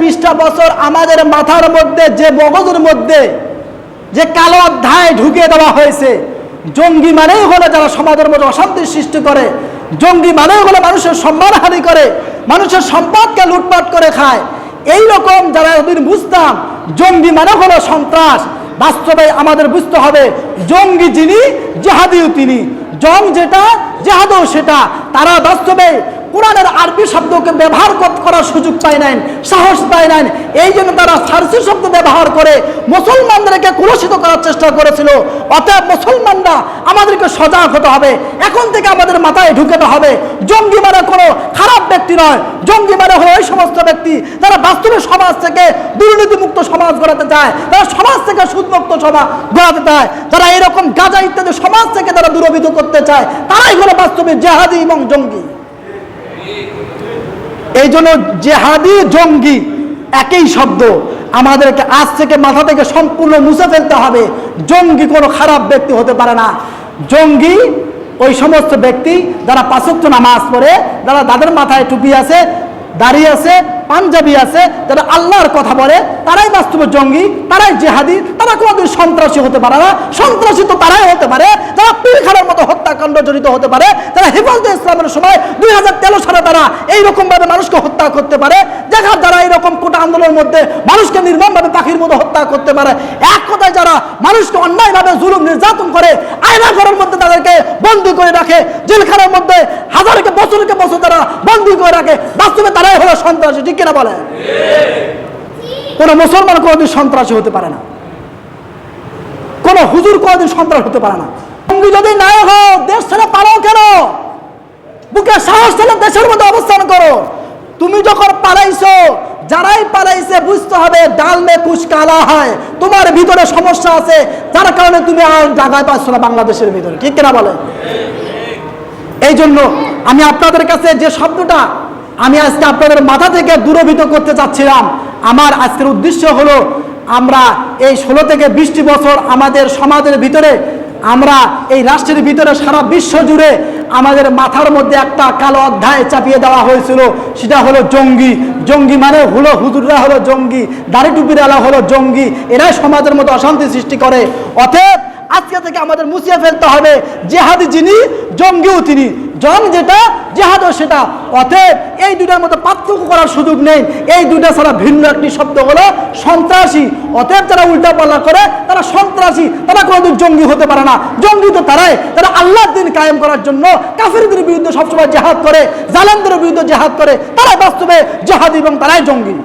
বিশটা বছর আমাদের মাথার মধ্যে, যে মগজের মধ্যে, যে কালো অধ্যায় ঢুকিয়ে দেওয়া হয়েছে, জঙ্গি মানেই হলো যারা সমাজের মধ্যে অশান্তি সৃষ্টি করে, জঙ্গি মানেই হলো মানুষের সম্মানহানি করে, মানুষের সম্পদকে লুটপাট করে খায়। এই রকম যারা এতদিন বুঝতাম, জঙ্গি মানে হলো সন্ত্রাস। বাস্তবে আমাদের বুঝতে হবে, জঙ্গি যিনি, জেহাদিও তিনি। জং যেটা, জেহাদও সেটা। তারা বাস্তবে কোরআনের আরবি শব্দকে ব্যবহার করার সুযোগ পায় নাই, সাহস পায় নাই। এই জন্য তারা ফার্সি শব্দ ব্যবহার করে মুসলমানদেরকে কুলসিত করার চেষ্টা করেছিল। অতএব মুসলমানরা আমাদেরকে সজাগ হতে হবে। এখন থেকে আমাদের মাথায় ঢুকাতে হবে। জঙ্গি মানে কোনো খারাপ ব্যক্তি নয়। জঙ্গি মানে হলো ওই সমস্ত ব্যক্তি যারা বাস্তবে সমাজ থেকে দুর্নীতিমুক্ত সমাজ গড়াতে চায়। তারা সমাজ থেকে সুদমুক্ত সমাজ গড়াতে চায়। তারা এরকম গাজা ইত্যাদি সমাজ থেকে তারা দূরবিত করতে চায়। তারাই হলো বাস্তবে জেহাদি এবং জঙ্গি। এই জন্য জেহাদি জঙ্গি একই শব্দ আমাদেরকে আজ থেকে মাথা থেকে সম্পূর্ণ মুছে ফেলতে হবে। জঙ্গি কোনো খারাপ ব্যক্তি হতে পারে না। জঙ্গি ওই সমস্ত ব্যক্তি যারা পাঁচত্ব নামাজ পড়ে, যারা তাদের মাথায় টুপি আছে দাঁড়িয়ে আছে পাঞ্জাবি আছে, যারা আল্লাহর কথা বলে, তারাই বাস্তবে জঙ্গি, তারাই জেহাদি, তারা কোনোদিন সন্ত্রাসী হতে পারে না। সন্ত্রাসী তো তারাই হতে পারে, যারা পিলখানার মতো হত্যাকাণ্ড জড়িত হতে পারে, যারা হেফাজতে ইসলামের সময় দুই হাজার তেরো সালে তারা এইরকম ভাবে মানুষকে হত্যা করতে পারে দেখার যারা এইরকম কোটা আন্দোলনের মধ্যে মানুষকে নির্মমভাবে পাখির মতো হত্যা করতে পারে, এক কথায় যারা মানুষকে অন্যায়ভাবে জুলুম নির্যাতন করে, আয়না ঘরের মধ্যে তাদেরকে বন্দি করে রাখে, জেলখানার মধ্যে বছরকে বছর তারা বন্দি করে রাখে, বাস্তবে তারাই হলো সন্ত্রাসী, ঠিক কিনা বলে কোনো মুসলমান কোনোদিন সন্ত্রাসী হতে পারে না। কোনো হুজুর কোনোদিন সন্ত্রাস হতে পারে না। তুমি যদি নাই হও দেশ ছেড়ে পালাও কেন? বুকে সাহস ছেড়ে দেশের মধ্যে অবস্থান করো। তুমি যখন পালাইছো, যারাই পালাইছে, বুঝতে হবে ডাল মে কুচ কালা হয়। তোমার ভিতরে সমস্যা আছে, যার কারণে তুমি আর জায়গায় পাচ্ছ না বাংলাদেশের ভিতরে, ঠিক কিনা বলে এই জন্য আমি আপনাদের কাছে যে শব্দটা আমি আজকে আপনাদের মাথা থেকে দূরভীত করতে চাচ্ছিলাম, আমার আজকের উদ্দেশ্য হলো আমরা এই ষোলো থেকে বিশটি বছর আমাদের সমাজের ভিতরে, আমরা এই রাষ্ট্রের ভিতরে সারা বিশ্ব জুড়ে আমাদের মাথার মধ্যে একটা কালো অধ্যায় চাপিয়ে দেওয়া হয়েছিল, সেটা হলো জঙ্গি। জঙ্গি মানে হলো হুজুররা হলো জঙ্গি, দাড়ি টুপির আলা হলো জঙ্গি, এরাই সমাজের মধ্যে অশান্তি সৃষ্টি করে। অতএব আজকে থেকে আমাদের মুছিয়ে ফেলতে হবে, জেহাদি যিনি, জঙ্গিও তিনি। জং যেটা জেহাদও সেটা। অতএব এই দুটার মধ্যে পার্থক্য করার সুযোগ নেই। এই দুটা ছাড়া ভিন্ন একটি শব্দ হলো সন্ত্রাসী। অতএব যারা উল্টা পাল্লা করে, তারা সন্ত্রাসী। তারা কোনোদিন জঙ্গি হতে পারে না। জঙ্গি তো তারাই। তারা আল্লাহর দিন কায়েম করার জন্য কাফিরদের বিরুদ্ধে সবসময় জেহাদ করে, জালেমদের বিরুদ্ধে জেহাদ করে। তারাই বাস্তবে জেহাদ এবং তারাই জঙ্গি।